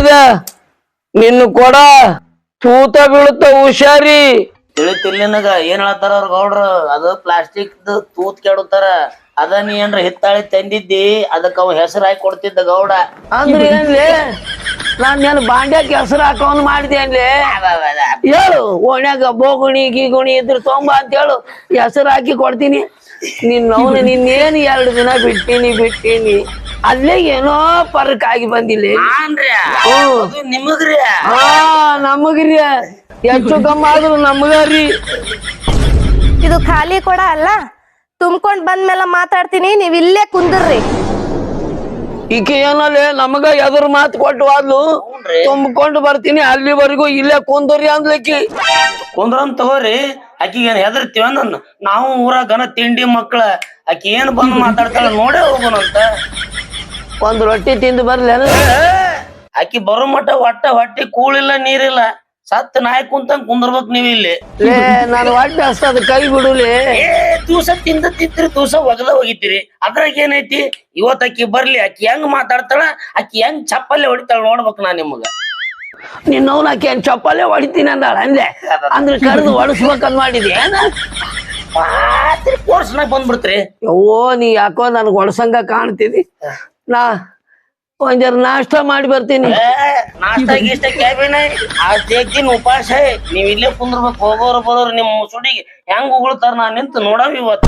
ತಿಳಿದ ನಿನ್ನ ಕೊಡ ತೂತ ಬೀಳುತ್ತ ಹುಷಾರಿ. ತಿಳಿತಿಲ್ಲ ನಿನಗ. ಏನ್ ಹೇಳ್ತಾರ ಅವ್ರ ಗೌಡ್ರು? ಅದು ಪ್ಲಾಸ್ಟಿಕ್ ತೂತ್ ಕೆಡುತ್ತಾರ. ಅದ ನೀ ಏನ್ರ ಹಿತ್ತಾಳಿ ತಂದಿದ್ದಿ? ಅದಕ್ಕ ಅವ ಹೆಸರು ಹಾಕಿ ಕೊಡ್ತಿದ್ದ ಗೌಡ. ಅಂದ್ರೆ ಏನ್ಲಿ? ನಾನ್ ನನ್ ಬಾಂಡ್ಯಕ್ಕೆ ಹೆಸರು ಹಾಕೋನ್ ಮಾಡಿದೆ ಅನ್ಲಿ ಹೇಳು ಓಣ್ಯಾಗ ಬೋಗುಣಿ ಗೀಗುಣಿ ಇದ್ರ ತೊಂಬ ಅಂತ ಹೇಳು. ಹೆಸರು ಹಾಕಿ ಕೊಡ್ತೀನಿ. ನಿನ್ನ ಅವನು ನಿನ್ನೇನು ಎರಡು ದಿನ ಬಿಟ್ಟೀನಿ ಬಿಟ್ಟೀನಿ. ಅಲ್ಲೇ ಏನೋ ಪರಕ್ ಆಗಿ ಬಂದಿಲ್ಲ. ನಿಮಗ್ರಿ ಹಾ ನಮಗ್ರಿ ಹೆಚ್ಚು ಕಮ್ಮ ಆದ್ರು ನಮಗರಿ ಇದು ಖಾಲಿ ಕೊಡ ಅಲ್ಲ? ತುಂಬ್ಕೊಂಡ್ ಬಂದ್ಮೇಲೆ ಮಾತಾಡ್ತೀನಿ ನೀವ್ ಇಲ್ಲೇ ಕುಂದ್ರಿ ಈಕೆ ಏನಲ್ಲೇ ನಮಗ ಎದುರು ಮಾತು ಕೊಟ್ಟು ಆದ್ಲು ತುಂಬಿಕೊಂಡು ಬರ್ತೀನಿ ಅಲ್ಲಿವರೆಗೂ ಇಲ್ಲೇ ಕುಂದ್ರಿ ಅಂದ್ಲಿಕ್ಕಿ ಕುಂದ್ರಂತ ತಗೋರಿ. ಆಕಿಗೆ ಏನ್ ಹೆದರ್ತೀವ ನನ್ನ ನಾವು ಊರ ಗನ ತಿಂಡಿ ಮಕ್ಳ ಆಕಿ ಏನ್ ಬಂದ್ ಮಾತಾಡ್ತಾಳ ನೋಡೇ ಹೋಗೋಣಂತ ಒಂದ್ ರೊಟ್ಟಿ ತಿಂದು ಬರ್ಲಿ ಆಕಿ ಬರೋ ಮಟ್ಟ ಒಟ್ಟ ಹೊಟ್ಟಿ ಕೂಳಿಲ್ಲ ನೀರಿಲ್ಲ. ಸತ್ ನಾಯಿ ಕುಂತಂಗ್ ಕುಂದರ್ಬೇಕ್ ನೀವ್ ಇಲ್ಲಿ. ಲೇ ನಾನು ಹಸ್ತದ ಕೈ ಬಿಡುಲಿ ಏ ದಿವಸ ತಿಂದ ತಿಂದ್ರಿ ದಿವಸ ಒಗದ ಹೋಗಿತ್ತೀರಿ ಅದ್ರಾಗ ಏನೈತಿ? ಇವತ್ ಆಕಿ ಬರ್ಲಿ ಆಕಿ ಹೆಂಗ್ ಮಾತಾಡ್ತಾಳ ಆಕಿ ಹೆಂಗ್ ಚಪ್ಪಲ್ಲಿ ಹೊಡಿತಾಳ ನೋಡ್ಬೇಕು ನಾ ನಿಮಗ. ನಿನ್ನವ್ನ ಆಕೆ ಏನ್ ಚಪ್ಪಲ್ಲೇ ಹೊಡಿತೀನಿ ಅಂದಾಳ ಅಂದೆ. ಅಂದ್ರೆ ಕರೆದು ಹೊಡಿಸ್ಬೇಕಂದ್ ಮಾಡಿದೆ ಏನ? ರಾತ್ರಿ ಕೋರ್ಸ್ನಾಗ ಬಂದ್ಬಿಡ್ತ್ರಿ. ಯವ್ವೋ ನೀ ಯಾಕೋ ನನ್ಗೆ ಹೊಡ್ಸಂಗ ಕಾಣ್ತೀನಿ ನಾ ಒಂದ್ ಜರ ನಾಷ್ಟ ಮಾಡಿ ಬರ್ತೀನಿ. ಉಪಾಸ ನಾಷ್ಟಾ ಗೀಷ್ಟ ಕ್ಯಾಬಿನ ಆ ಉಪವಾಸ ನೀವ್ ಇಲ್ಲೇ ಕುಂದ್ರಬೇಕು ಹೋಗೋರು ಬರೋರು ನಿಮ್ ಸುಡಿಗೆ ಹೆಂಗ್ ಉಗುಳ್ತಾರ ನಾ ನಿಂತು ನೋಡವ್ ಇವತ್ತ.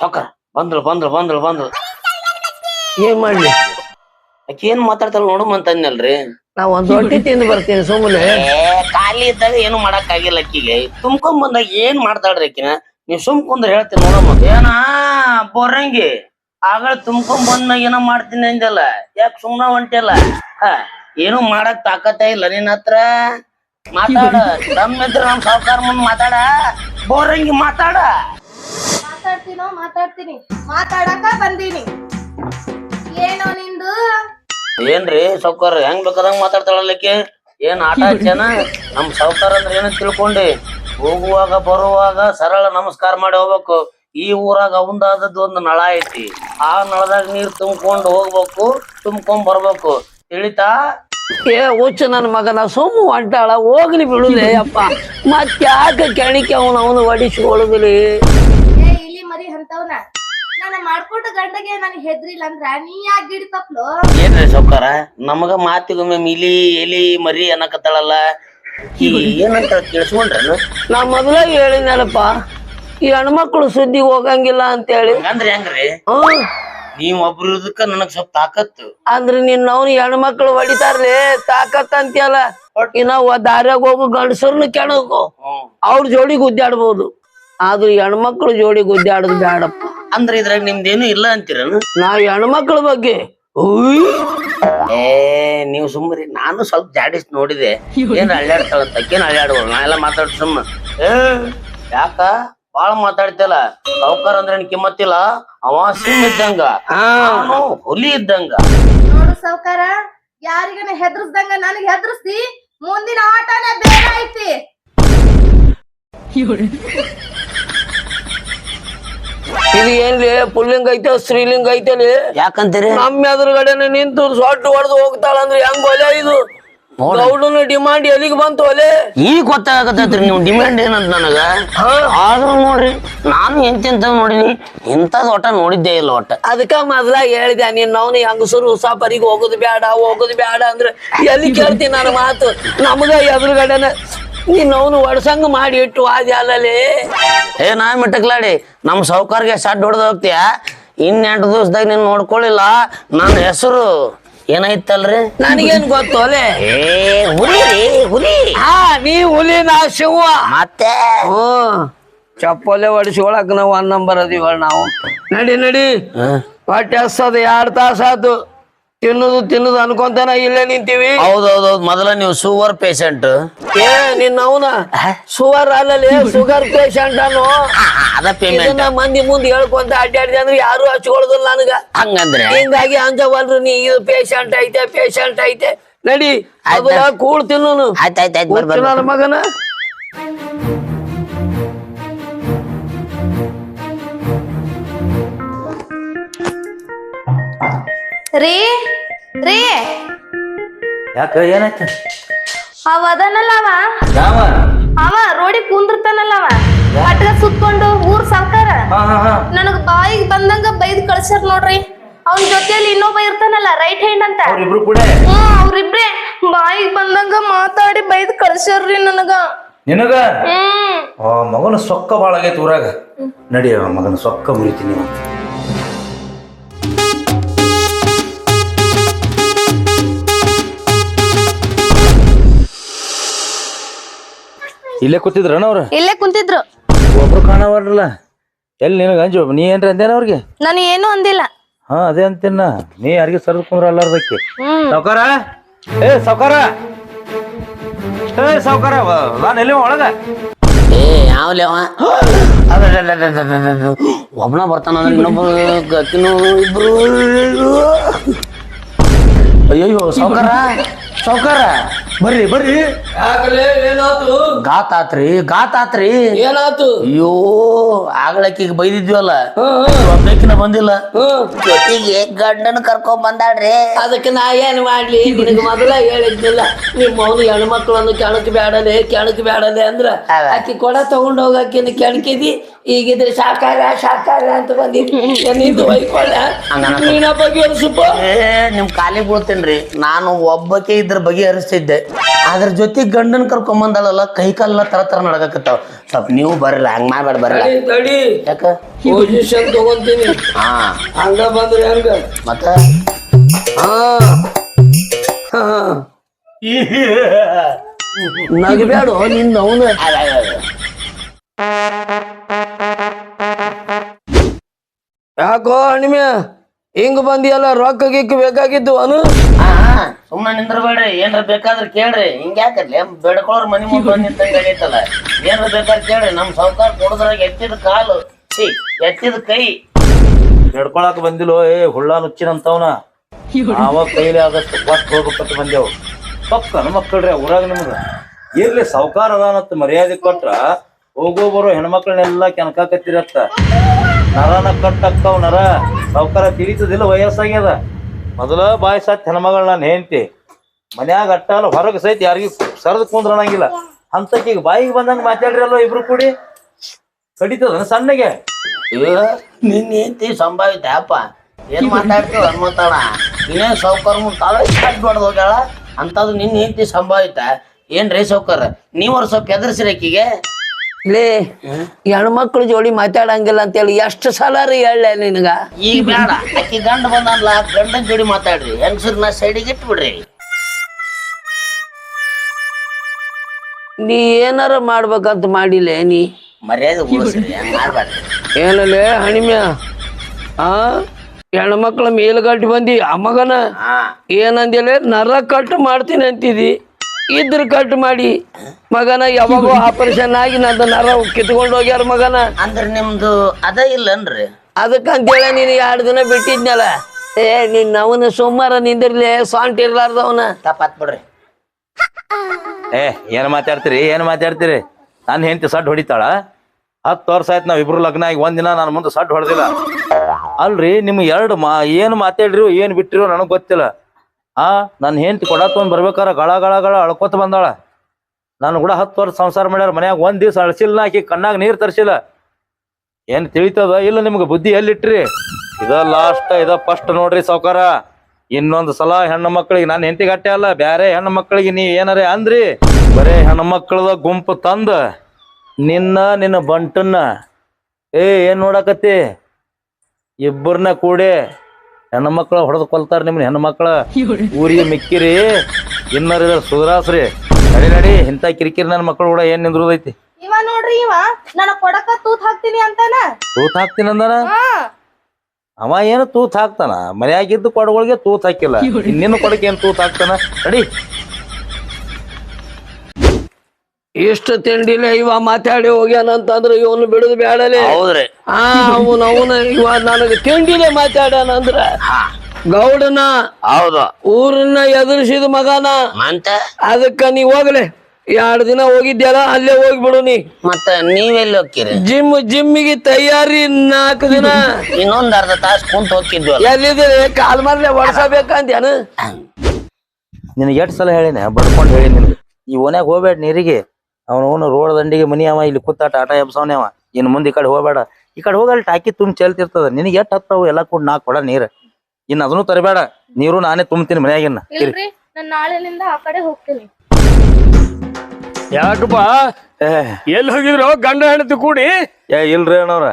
ಸಾವ್ಕಾರ ಬಂದ್ಳು ಬಂದ್ಳು ಬಂದ್ಳು ಬಂದ್ಳು ಏನ್ ಮಾಡ್ಲಿ? ಆಕಿ ಏನ್ ಮಾತಾಡ್ತಾಳ ನೋಡಮ್ ಅಂತ ಅಂದ್ನಲ್ರಿ ನಾ ಒಂದ್ ರೊಟ್ಟಿ ತಿಂದು ಬರ್ತೀನಿ ಸುಮ್ಮನೆ ಏ ಖಾಲಿ ಇದ್ದಾಗ ಏನು ಮಾಡಕ್ ಆಗಿಲ್ಲ ಅಕ್ಕಿಗೆ ತುಂಬ್ಕೊಂಡ್ ಬಂದಾಗ ಏನ್ ಮಾಡ್ತಾಳ್ರಿ ಅಕ್ಕಿನ ನೀವ್ ಸುಮ್ ಕುಂದ್ರ ಹೇಳ್ತೀನಿ ನೋಡಮ್ಮ. ಏನಾ ಬೋರಂಗಿ? ಆಗಳ ತುಂಬ್ಕೊಂಡ್ ಬಂದಾಗ ಏನೋ ಮಾಡ್ತೀನಿ ಅಂದಲ್ಲ ಯಾಕ ಸುಮ್ನ ಹೊಂಟಿಲ್ಲ ಹ ಏನು ಮಾಡಕ್ ತಾಕತ್ತ ಇಲ್ಲ ನಿನ್ನ ಹತ್ರ. ಮಾತಾಡ. ಇದ್ರ ನಮ್ ಸಾವುಕಾರ ಮುಂದ್ ಮಾತಾಡ. ಬೋರಂಗಿ ಮಾತಾಡ. ಮಾತಾಡ್ತೀನೋ ಮಾತಾಡ್ತೀನಿ. ಮಾತಾಡಕ ಬಂದೀನಿ. ಏನೋ ನಿಂದು? ಏನ್ರಿ ಸೌಕರ್ ಹೆಂಗ್ ಬೇಕಾದಂಗ ಮಾತಾಡ್ತಾಳಲ್ಲಕ್ಕೆ ಏನ್ ಆಟ ಜನ ನಮ್ ಸೌಕರ್ ಅಂದ್ರೆ ಏನಂತ ತಿಳ್ಕೊಂಡಿ. ಹೋಗುವಾಗ ಬರುವಾಗ ಸರಳ ನಮಸ್ಕಾರ ಮಾಡಿ ಹೋಗ್ಬೇಕು. ಈ ಊರಾಗ ಅವಂದಾದದ್ದು ಒಂದು ನಳ ಐತಿ. ಆ ನಳದಾಗ ನೀರ್ ತುಂಬ್ಕೊಂಡು ಹೋಗ್ಬೇಕು ತುಂಬ್ಕೊಂಡ್ ಬರ್ಬೇಕು. ತಿಳಿತಾ? ಏ ಹುಚ್ಚ ನನ್ನ ಮಗನ ಸುಮ್ಮ ಹೊಂಟಾಳ ಹೋಗ್ಲಿ ಬಿಡುದೇ ಅಪ್ಪ ಮತ್ತೆ ಯಾಕೆ ಕೆಣಿಕೆ ಅವನು ಅವನು ಹೊಡಿಸ್ಕೊಳ್ಳುದಿಲ್ಲ ಇಲಿ ಅಂತವ್ನ. ನಾನು ಮಾಡ್ಕೊಟ್ಟ ಗಂಡಗೆ ನನಗೆ ಹೆದ್ರಿಲ್ಲ ಅಂದ್ರ ನೀ ಯಾಕೆ ಗಿಡಿ ತಪ್ಲು? ಏನ್ರಿ ಸೌಕಾರ ನಮಗ ಮಾತಿಗೊಮ್ಮೆ ಮಿಲಿ ಎಲಿ ಮರಿ ಅನ್ನಕತ್ತಳಲ್ಲ. ಈ ಏನಂತ ಕೇಳಿಸ್ಕೊಂಡ್ರ ನಾ ಮೊದಲ ಹೇಳಿನಲ್ಲಪ್ಪ ಈ ಹೆಣ್ಮಕ್ಳು ಸುದ್ದಿ ಹೋಗಂಗಿಲ್ಲ ಅಂತೇಳಿ. ಹಂಗಂದ್ರೆ ಹೆಂಗ್ರಿ? ಹ್ಮ್ ನೀವ್ ಒಬ್ರು ಇರೋದಕ್ಕ ನನಗ್ ಸ್ವಲ್ಪ ತಾಕತ್ತು. ಅಂದ್ರೆ ನಿನ್ನ ಅವ್ನು ಹೆಣ್ಮಕ್ಳು ಹೊಡಿತಾರ್ಲಿ ತಾಕತ್ ಅಂತೀಯಲ್ಲ. ಇನ್ನ ದಾರ್ಯಾಗ ಹೋಗು ಗಂಡಸರ್ನು ಕೆಣಕು ಅವ್ರ ಜೋಡಿ ಗುದ್ದಾಡ್ಬೋದು ಆದ್ರೆ ಹೆಣ್ಮಕ್ಳು ಜೋಡಿ ಗುದ್ದಾಡೋದು ಬೇಡಪ್ಪ ಅಂದ್ರೆ ಇದ್ರಾಗ ನಿಮ್ದೇನು ಇಲ್ಲ ಅಂತೀರನು? ನಾವ್ ಹೆಣ್ಮಕ್ಳ ಬಗ್ಗೆ ಉಯ್ ಏ ನೀವು ಸುಮ್ಮರಿ ನಾನು ಸ್ವಲ್ಪ ಜಾಡಿಸ್ ನೋಡಿದೆ. ಏನ್ ಅಳ್ಳಾಡ್ತಾಳ ಏನ್ ಅಳ್ಳಾಡುವ ನಾ ಎಲ್ಲ ಮಾತಾಡ್ ಸುಮ್ಮ ಏ ಯಾಕ? ಬಾಳ ಮಾತಾಡ್ತಿಲ್ಲ ಸೌಕರ್ ಅಂದ್ರೆ ಏನ್ ಕಿಮ್ಮತ್ತಿಲ್ಲ? ಅವ ಸಿಮ್ ಇದ್ದಂಗ. ಹಾ. ಅವನು ಹುಲಿ ಇದ್ದಂಗ. ನೋಡು ಸೌಕಾರ ಯಾರಿಗನ ಹೆದರ್ಸ್ದಂಗ ನನಗೆ ಹೆದರ್ಸಿ ಮುಂದಿನ ಆಟನೇ ಬೇರೆ ಐತಿ. ಇದು ಏನ್ರಿ? ಪುಲ್ಲಿಂಗ್ ಐತೆ ಸ್ತ್ರೀಲಿಂಗ ಐತೆಲಿ ಯಾಕಂತೀರಿ? ನಮ್ಮ ಎದುರುಗಡೆನೆ ನಿಂತು ಸೊಟ್ಟು ಹೊಡೆದು ಹೋಗ್ತಾಳಂದ್ರೆ ಹೆಂಗ್ ಒಲೆ ಇದು? ಗೌಡನ ಡಿಮಾಂಡ್ ಎಲ್ಲಿಗೆ ಬಂತು ಒಲೆ? ಈಗ ಗೊತ್ತಾಗತ್ತೈತ್ರಿ ನೀವು ಡಿಮ್ಯಾಂಡ್ ಏನಂತ ನನಗ? ಆದ್ರೂ ನೋಡ್ರಿ ನಾನು ಎಂತೆಂತ ನೋಡಿನಿ ಇಂಥದ್ ಒಟ್ಟ ನೋಡಿದ್ದೇ ಇಲ್ಲ ಒಟ್ಟ. ಅದಕ್ಕ ಮೊದ್ಲ ಹೇಳಿದೆ ನೀನ್ ನಾವು ಹೆಂಗಸರು ಉಸಾಪರಿಗೆ ಹೋಗುದು ಬೇಡ ಹೋಗುದು ಬೇಡ ಅಂದ್ರೆ ಎಲ್ಲಿ ಕೇಳ್ತೀನಿ ನನ್ನ ಮಾತು? ನಮಗ ಎದುರುಗಡೆನ ನೀನ್ ಅವನು ಒಡ್ಸಂಗ ಮಾಡಿ ಇಟ್ಟು ಆದಿ ಅಲ್ಲಲ್ಲಿ ಏ ನಾ ಮಿಟಕ್ಲಾಡಿ? ನಮ್ಮ ಸೌಕಾರ್ಗೆ ಸಡ್ ಹೊಡೆದು ಹೋಗ್ತೀಯ? ಇನ್ನೆಂಟು ದಿವಸದಾಗ ನೀನ್ ನೋಡ್ಕೊಳ್ಳಿಲ್ಲ ನನ್ನ ಹೆಸರು ಏನಾಯ್ತಲ್ರಿ? ನನಗೇನ್ ಗೊತ್ತು ಅಲೆ ಏ ಹುಲಿ ರೀ ಹುಲಿ. ಹಾ ನೀ ಹುಲಿ ನಾ ಶಿವ ಮತ್ತೆ? ಹ್ಮ್ ಚಪ್ಪಲೆ ಹೊಡಿಸಿ ಒಳಕ್ ನಾವು ಒನ್ ನಂಬರ್ ಅದೀವಳ ನಾವು. ನಡಿ ನಡಿ. ಹೊಟ್ಟೆ ಹಸ್ತದ ಎರಡು ತಾಸ ಆತು. ತಿನ್ನುದು ತಿನ್ನುದು ಅನ್ಕೊಂತಾನ ಇಲ್ಲೇ ನಿಂತೀವಿ. ಹೌದೌದೌದು ಮೊದಲ ನೀವು ಶುಗರ್ ಪೇಷಂಟ್ ಏ ನಿನ್ನ ಅವನ? ಶುಗರ್ ಅಲ್ಲಲ್ಲಿ ಶುಗರ್ ಪೇಷಂಟ್ ಅನ್ನು? ಅದ ಪೇಮೆಂಟ್ ಮಂದಿ ಮುಂದೆ ಹೇಳ್ಕೊಂತ ಅಡ್ಡಾಡಿದೆ ಅಂದ್ರೆ ಯಾರು ಹಚ್ಕೊಳ್ದಿಲ್ಲ ನನಗ. ಹಂಗಂದ್ರೆ? ಹಿಂಗಾಗಿ ಅಂಜವಲ್ರು ನೀ ಇದು ಪೇಷಂಟ್ ಐತೆ ಪೇಷಂಟ್ ಐತೆ. ನಡಿ ಅದು ಕೂಳ್ ತಿನ್ನು ಆಯ್ತಾಯ್ತಾಯ್ತು ನನ್ನ ಮಗನ. ರೀ ರೀ. ಯಾಕ ಏನಾಯ್ತ? ಅವ ಅದನಲ್ಲ ಅವ. ಯಾವ? ಅವ ರೋಡಿಗೆ ಕುಂದಿರ್ತಾನಲ್ಲ ಅವ ಪಟ್ಗ ಸುತ್ಕೊಂಡು ಊರ್ ಸಾಕಾರ ನನಗ್ ಬಾಯಿಗೆ ಬಂದಂಗ ಬೈದ್ ಕಳ್ಸ್ಯಾರ ನೋಡ್ರಿ. ಅವ್ನ ಜೊತೆಯಲ್ಲಿ ಇನ್ನೊಬ್ಬ ಇರ್ತಾನಲ್ಲ ರೈಟ್ ಹ್ಯಾಂಡ್ ಅಂತ. ಅವ್ರಿಬ್ರು ಕೂಡ? ಹ್ಮ್ ಅವ್ರಿಬ್ರೇ. ಬಾಯಿಗೆ ಬಂದಂಗ ಮಾತಾಡಿ ಬೈದ್ ಕಳ್ಸ್ಯಾರ್ರಿ ನನಗ. ನಿನಗ? ಹ್ಮ್. ಆ ಮಗನ ಸೊಕ್ಕ ಬಾಳಾಗೈತಿ ಆಗೈತಿ ಊರಾಗ. ನಡಿ ಮಗನ ಸೊಕ್ಕ ಮುರಿತೀನಿ ಅಂತ. ಇಲ್ಲೇ ಕೂತಿದ್ರನ ಅವ್ರ? ಇಲ್ಲೇ ಕುಂತಿದ್ರು. ಒಬ್ರು ಕಾಣವಲ್ರಲ್ಲ ಎಲ್ಲಿ ನಿನಗೆ ಅಂಜು? ನೀ ಏನ್ರ ಅಂದೇನ ಅವ್ರಿಗೆ? ನಾನು ಏನು ಅಂದಿಲ್ಲ. ಹಾ ಅದೇ ಅಂತೀನ. ನೀ ಯಾರಿಗೆ ಸರ್ದ್ ಕುಂದ್ರ ಅಲ್ಲಾರ್ದಕ್ಕೆ ಹ್ಮ್. ಸಾವ್ಕಾರ? ಏ ಸಾವ್ಕಾರ? ಏ ಸಾವ್ಕಾರ ನಾನು ಎಲ್ಲಿ ಒಳಗ. ಏ ಯಾವ್ಲಿ ಅವ ಒಬ್ನ ಬರ್ತಾನ ಅಂದ್ರೆ ಇನ್ನೊಬ್ಬ ಇಬ್ರು ಅಯ್ಯಯ್ಯೋ ಸಾವ್ಕಾರ? ಸಾವ್ಕಾರ? ಬರ್ರಿ ಬರ್ರಿ. ಏನಾತು? ಗಾತಾತ್ರಿ ಆತ್ರಿ ಗಾತ್ ಆತ್ರಿ ಏನಾತು? ಅಯ್ಯೋ ಆಗ್ಲಕ್ಕಿಗೆ ಬೈದಿದ್ವಲ್ಲ? ಒಬ್ಬಕಿನ ಬಂದಿಲ್ಲ. ಜೊತೆಗೆ ಗಂಡನ ಕರ್ಕೊಂಡ್ ಬಂದಾಡ್ರಿ ಅದಕ್ಕೆ ನಾ ಏನ್ ಮಾಡ್ಲಿ? ನಿನಗೆ ಮೊದಲ ಹೇಳಿದ್ನಿಲ್ಲ ನಿಮ್ಮ ಅವನು ಹೆಣ್ಮಕ್ಳನ್ನು ಕೆಣಕ್ ಬ್ಯಾಡಲೆ ಕೆಣಕ್ ಬ್ಯಾಡಲೆ ಅಂದ್ರ ಅದ. ಆಕಿ ಕೊಡ ತಗೊಂಡ್ ಹೋಗಕ್ಕಿನ ಕೆಣಕಿದಿ. ಈಗಿದ್ರೆ ಸಾಕಾರ ಸಾಕಾರ ಅಂತ ಬಂದಿದ್ದೀನಿ ನಿಂದು ಬೈಕೊಳ್ಳ ಏ ನಿಮ್ ಕಾಲಿಗೆ ಬೀಳ್ತೇನ್ರಿ. ನಾನು ಒಬ್ಬಕ್ಕೆ ಇದ್ರ ಬಗೆಹರಿಸ್ತಿದ್ದೆ. ಅದ್ರ ಜೊತೆ ಗಂಡನ್ ಕರ್ಕೊಂಡ್ ಬಂದಳಲ್ಲ ಕೈ ಕಾಲೆಲ್ಲ ತರ ತರ ನಡಕತ್ತಾವ ಸ್ವಲ್ಪ ನೀವು ಬರಲ್ಲ ಹಂಗ್ ಮಾಡ್ಬೇಡ ಬರಲ್ಲ ತಡಿ, ಯಾಕ? ಪೊಸಿಷನ್ ತಗೊಂತೀನಿ. ಹಾ. ಹಂಗ ಬಂದ್ರೆ ಹಂಗ? ಮತ್ತ? ಹಾ. ಹಾ. ನಗಬೇಡ ನಿನ್ನ ಅವನು. ಯಾಕೋ ಅಣಿಮೆ ಹಿಂಗ್ ಬಂದಿಯಲ್ಲ ರೊಕ್ಕ ಗಿಕ್ಕ ಬೇಕಾಗಿದ್ದು ಅನು? ಸುಮ್ಮನೆ ನಿಂದ್ರಬೇಡ್ರಿ. ಏನ್ರ ಬೇಕಾದ್ರೆ ಕೇಳ್ರಿ. ಹಿಂಗ ಯಾಕಲ್ಲ ಬೇಡ್ಕೊಳ್ರ ಮನಿ ಮುಂದೆ ಬಂದ್ ನಿಂತಂಗ ಆಗೈತಲ್ಲ. ಏನ್ರ ಬೇಕಾದ್ರೆ ಕೇಳ್ರಿ. ನಮ್ ಸಾವ್ಕಾರ ಕೊಡದ್ರಾಗ ಎತ್ತಿದ ಕಾಲು. ಛೀ, ಎತ್ತಿದ ಕೈ. ಬೇಡ್ಕೊಳಕ್ ಬಂದಿಲ್ಲೋ ಏ ಹುಳ್ಳ ನುಚ್ಚಿನಂತವನ. ಅವಾಗ ಕೈಲಿ ಆದಷ್ಟು ಕೊಟ್ಟು ಹೋಗ್ಬೇಕಂತ ಬಂದೆವು. ಪಕ್ಕ ಮಕ್ಕಳ್ರಿ ಊರಾಗ ನಿಮ್ಗ. ಇರ್ಲಿ ಸಾವ್ಕಾರ ಅದಾನತ್ ಮರ್ಯಾದೆ ಕೊಟ್ರ ಹೋಗೋ ಬರೋ ಹೆಣ್ಮಕ್ಳನ್ನೆಲ್ಲ ಕೆನಕಾಕತ್ತಿರತ್ತ ನರನ ಕಟ್ಟಕ್ಕವ್ ನರ ಸಾವ್ಕಾರ ತಿಳಿತದಿಲ್ಲ ವಯಸ್ಸಾಗ್ಯದ. ಮೊದಲ ಬಾಯಿ ಸತ್ ಹೆಣ್ಮಗಳ ನಾನು ಹೆಂಡತಿ. ಮನ್ಯಾಗ ಅಟ್ಟಲ್ಲ ಹೊರಗೆ ಸಹಿತ ಯಾರಿಗೂ ಸರದ್ ಕುಂದ್ರನಾಗಿಲ್ಲ ಅಂತಕ್ಕೀಗ ಬಾಯಿಗೆ ಬಂದಂಗೆ ಮಾತಾಡ್ರಿ ಅಲ್ವ ಇಬ್ರು ಕೂಡಿ? ಕಡಿತದ ಸಣ್ಣಗೆ? ನಿನ್ನ ಹೆಂಡತಿ ಸಂಭಾವಿತ ಅಪ್ಪ. ಏನ್ ಮಾತಾಡ್ತೀವಿ ಹನುಮಂತಣ ಇನ್ನೇನ್ ಸೌಕರ್ ಹೊಡೆದು ಹೋಗ್ಯಾಳ? ಅಂತದ್ ನಿನ್ನ ಹೆಂಡತಿ ಸಂಭಾವಿತ. ಏನ್ರಿ ಸೌಕರ್? ನೀವರ್ ಸ್ವಲ್ಪ ಎದುರಿಸ್ರಿ ಆಕಿಗೆ. ಲೇ ಹೆಣ್ಮಕ್ಳು ಜೋಡಿ ಮಾತಾಡಂಗಿಲ್ಲ ಅಂತ ಹೇಳಿ ಎಷ್ಟು ಸಲ ರೀ ಹೇಳ ನಿನಗ? ಈಗ ಬೇಡ. ಆಕಿ ಗಂಡ ಬಂದಲ್ಲ ಗಂಡನ್ ಜೋಡಿ ಮಾತಾಡ್ರಿ. ಹೆಂಗಸರ್ನ ಸೈಡಿಗೆ ಇಟ್ಬಿಡ್ರಿ. ನೀ ಏನಾರ ಮಾಡ್ಬೇಕಂತ ಮಾಡಿಲ್ಲ ನೀ? ಮರ್ಯಾದೆ ಉಳಿಸ್ರಿ ಹಂಗ ಮಾಡ್ಬೇಡ್ರಿ ಏನಲ್ಲೇ ಹಣಿಮ್ಯ? ಆ? ಹೆಣ್ಮಕ್ಳ ಮೇಲ್ಗಟ್ಟಿ ಬಂದಿ ಅಮ್ಮಗನ ಏನಂದಿಲ್ಲ ನರ ಕಟ್ ಮಾಡ್ತೀನಿ ಅಂತಿದಿ. ಇದ್ರ ಕಟ್ ಮಾಡಿ. ಮಗನ ಯಾವಾಗೋ ಆಪರೇಷನ್ ಆಗಿ ನಂದು ನರ ಕಿತ್ಕೊಂಡು ಹೋಗ್ಯಾರ ಮಗನ. ಅಂದ್ರ ನಿಮ್ದು ಅದ ಇಲ್ಲನ್ರಿ? ಅದಕ್ಕಂತೇಳ ನೀನು ಎರಡು ದಿನ ಬಿಟ್ಟಿದ್ನಲ್ಲ. ಏ ನಿನ್ನ ಅವನ ಸೋಮವಾರ ನಿಂದಿರ್ಲಿ ಸಾಂಟ್ ಇರ್ಲಾರ್ದವನ ತಪ್ಪಾತ್ ಬಿಡ್ರಿ. ಏ ಏನ್ ಮಾತಾಡ್ತೀರಿ ಏನ್ ಮಾತಾಡ್ತೀರಿ? ನನ್ನ ಹೆಂಡತಿ ಸಡ್ ಹೊಡಿತಾಳ. ಹತ್ತು ವರ್ಷ ಆಯ್ತು ನಾವ್ ಇಬ್ರು ಲಗ್ನ ಆಗಿ ಒಂದಿನ ನಾನು ಮುಂದೆ ಸಡ್ ಹೊಡೆದಿಲ್ಲ. ಅಲ್ರಿ ನಿಮ್ಗೆ ಎರಡು ಮಾ ಏನ್ ಮಾತಾಡ್ರಿ ಏನ್ ಬಿಟ್ಟಿರೋ ನನಗ್ ಗೊತ್ತಿಲ್ಲ. ಆ ನನ್ನ ಹೆಂಡತಿ ಕೊಡ ತೊಗೊಂಡ್ ಬರ್ಬೇಕಾರ ಗಳ ಗಳ ಗಳ ಅಳ್ಕೊತ ಬಂದಾಳ. ನಾನು ಕೂಡ ಹತ್ತು ವರ್ಷ ಸಂಸಾರ ಮಾಡ್ಯಾರ, ಮನ್ಯಾಗ ಒಂದ್ ದಿವ್ಸ ಅಳ್ಸಿಲ್ಲ ಆಕಿ, ಕಣ್ಣಾಗ ನೀರ್ ತರ್ಸಿಲ್ಲ. ಏನ್ ತಿಳಿತದ? ಇಲ್ಲ ನಿಮ್ಗೆ ಬುದ್ಧಿ ಎಲ್ಲಿಟ್ರಿ ಇದ ಲಾಸ್ಟ್ ಇದ ಫಸ್ಟ್ ನೋಡ್ರಿ ಸಾವ್ಕಾರ. ಇನ್ನೊಂದು ಸಲ ಹೆಣ್ಣು ಮಕ್ಕಳಿಗೆ ನಾನು ಹೆಂಡತಿ ಗಟ್ಟೆ ಅಲ್ಲ, ಬ್ಯಾರೆ ಹೆಣ್ಣು ಮಕ್ಕಳಿಗೆ ನೀ ಏನಾರೇ ಅಂದ್ರಿ? ಬರೇ ಹೆಣ್ಣು ಮಕ್ಕಳದ ಗುಂಪು ತಂದ, ನಿನ್ನ ನಿನ್ನ ಬಂಟನ್ನ. ಏ, ಏನ್ ನೋಡಕತ್ತಿ? ಇಬ್ಬರನ್ನ ಕೂಡಿ ಹೆಣ್ಣು ಮಕ್ಕಳು ಹೊಡೆದು ಕೊಲ್ತಾರ ನಿಮ್ಮ ಹೆಣ್ಣು ಮಕ್ಕಳು ಊರಿಗೆ ಮಿಕ್ಕಿರಿ ಇನ್ನರ ಸುಧಾರಸ್ರಿ. ನಡಿ ನಡಿ ಇಂಥ ಕಿರಿಕಿರಿ ನನ್ನ ಮಕ್ಕಳು ಕೂಡ ಏನ್ ನಿಂದ್ರೋದೈತಿ? ಇವ ನೋಡ್ರಿ ಇವ ನನಗ್ ಕೊಡಕ ತೂತ್ ಹಾಕ್ತೀನಿ ಅಂತಾನ. ತೂತ್ ಹಾಕ್ತೀನಿ ಅಂದಾನ? ಅವ ಏನು ತೂತ್ ಹಾಕ್ತಾನ? ಮನೆಯಾಗಿದ್ದು ಕೊಡಗಳಿಗೆ ತೂತ್ ಹಾಕಿಲ್ಲ. ಇನ್ನೇನು ಕೊಡಕ್ಕೆ ಏನ್ ತೂತ್ ಹಾಕ್ತಾನ? ನಡಿ. ಇಷ್ಟು ತಿಂಡಿಲೆ ಇವ ಮಾತಾಡಿ ಹೋಗ್ಯಾನಂತಂದ್ರ ಇವನು ಬಿಡುದು ಬೇಡಲೆ ಹೌದ್ರಿ. ಆ ಅವನ ಅವನ ಇವ ನನಗೆ ತಿಂಡಿಲೆ ಮಾತಾಡ್ಯಾನಂದ್ರ ಗೌಡನ ಹೌದು. ಊರನ್ನ ಎದುರಿಸಿದ ಮಗನ. ಅಂತ ಅದಕ್ಕ ನೀ ಹೋಗ್ಲೆ. ಎರಡು ದಿನ ಹೋಗಿದ್ಯಲ್ಲ ಅಲ್ಲೇ ಹೋಗ್ಬಿಡು ನೀ. ಮತ್ತ ನೀವೆಲ್ಲಿ ಹೋಗ್ತೀರಿ? ಜಿಮ್ ಜಿಮ್ಮಿಗೆ ತಯಾರಿ ನಾಲ್ಕು ದಿನ. ಇನ್ನೊಂದ್ ಅರ್ಧ ತಾಸ್ ಕುಂತ ಹೋಗ್ತಿದ್ವಿ ಎಲ್ಲಿದ್ರೆ ಕಾಲ್ ಮರ್ಲೆ ಒಡ್ಸಬೇಕಂದ್ಯಾನ? ನಿನಗೆ ಎಷ್ಟು ಸಲ ಹೇಳಿನ ಬಡ್ಕೊಂಡು ಹೇಳಿ ನಿನ್ಗೆ. ಈ ಓನ್ಯಾಗ ಹೋಗ್ಬೇಡ ನೀರಿಗೆ. ಅವನು ರೋಡ್ ದಂಡಿಗೆ ಮನಿ ಅವ ಇಲ್ಲಿ ಕೂತ ಟಾಟಾ ಎಬ್ಸವನೇ ಅವ. ಇನ್ ಮುಂದೆ ಈ ಕಡೆ ಹೋಗಬೇಡ. ಈ ಕಡೆ ಹೋಗಲ್ ಟಾಕಿ ತುಂಬ ಚೆಲ್ತಿರ್ತದ. ನಿನಗೆ ಎಷ್ಟು ಹತ್ತವು ಎಲ್ಲ ಕೂಡ ನಾ ಕೊಡ ನೀರು. ಇನ್ನು ಅದನ್ನು ತರಬೇಡ. ನೀರು ನಾನೇ ತುಂಬ್ತೀನಿ ಮನ್ಯಾಗಿನ್ನ. ಇಲ್ರಿ ನಾನು ನಾಳೆಲಿಂದ ಆ ಕಡೆ ಹೋಗ್ತೀನಿ. ಯಾಕಪ್ಪ ಏ. ಎಲ್ಲಿ ಹೋಗಿದ್ರು? ಗಂಡ ಹೆಂಡತಿ ಕೂಡಿ? ಏ ಇಲ್ರಿ ಅಣ್ಣವ್ರ.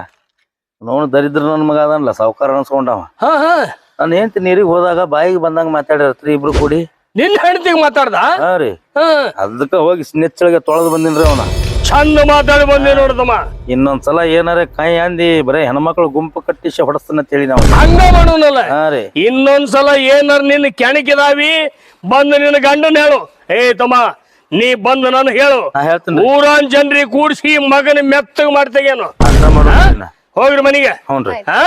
ನೋಡ್ ದರಿದ್ರ ನನ್ನ ಮಗ ಅದನ್ಲ ಸಾವುಕಾರ ಅನ್ಸ್ಕೊಂಡವ. ಹಾ ಹಾ. ನಾನು ಹೆಂಡ್ತಿ ನೀರಿಗೆ ಹೋದಾಗ ಬಾಯಿಗೆ ಬಂದಂಗ ಮಾತಾಡಿರ್ತ್ರಿ ಇಬ್ರು ಕೂಡಿ. ನಿನ್ನ ಹೆಂಡತಿಗೆ ಮಾತಾಡ್ದ? ಹಾ ರೀ. ಹಾ. ಅದಕ್ಕ ಹೋಗಿ ನೆಚ್ಚಳಿಗೆ ತೊಳೆದು ಬಂದಿನ್ರಿ ಅವನ. ಚಂದ ಮಾತಾಡಿ ಬಂದೆ ನೋಡ್ದಮ್ಮ ಇನ್ನೊಂದ್ಸಲ ಏನಾರ ಕೈ ಅಂದಿ ಬರೇ ಹೆಣ್ಮಕ್ಳು ಗುಂಪು ಕಟ್ಟಿಸಿ ಹೊಡಸ್ತನ ಅಂತ ಹೇಳಿ ನಾವು. ಹಂಗ ಮಾಡೋನಲ್ಲ. ಹಾ ರೀ. ಇನ್ನೊಂದ್ಸಲ ಏನಾರ ನಿನ್ನ ಕೆಣಕಿದಾವಿ ಬಂದು ನಿನ್ನ ಗಂಡನ ಹೇಳು. ಏ ತಮ್ಮ ನೀ ಬಂದು ನಾನು ಹೇಳು. ನಾ ಹೇಳ್ತೀನಿ ಊರಾನ್ ಜನರಿಗೆ ಕೂಡಿಸಿ ಮಗನ ಮೆತ್ತಗೆ ಮಾಡ್ತೇಗೇನು ಅರ್ಥ ಮಾಡೋಣ ಹೋಗ್ರಿ ಮನೆಗೆ. ಹ್ಞೂ ರೀ. ಹಾ?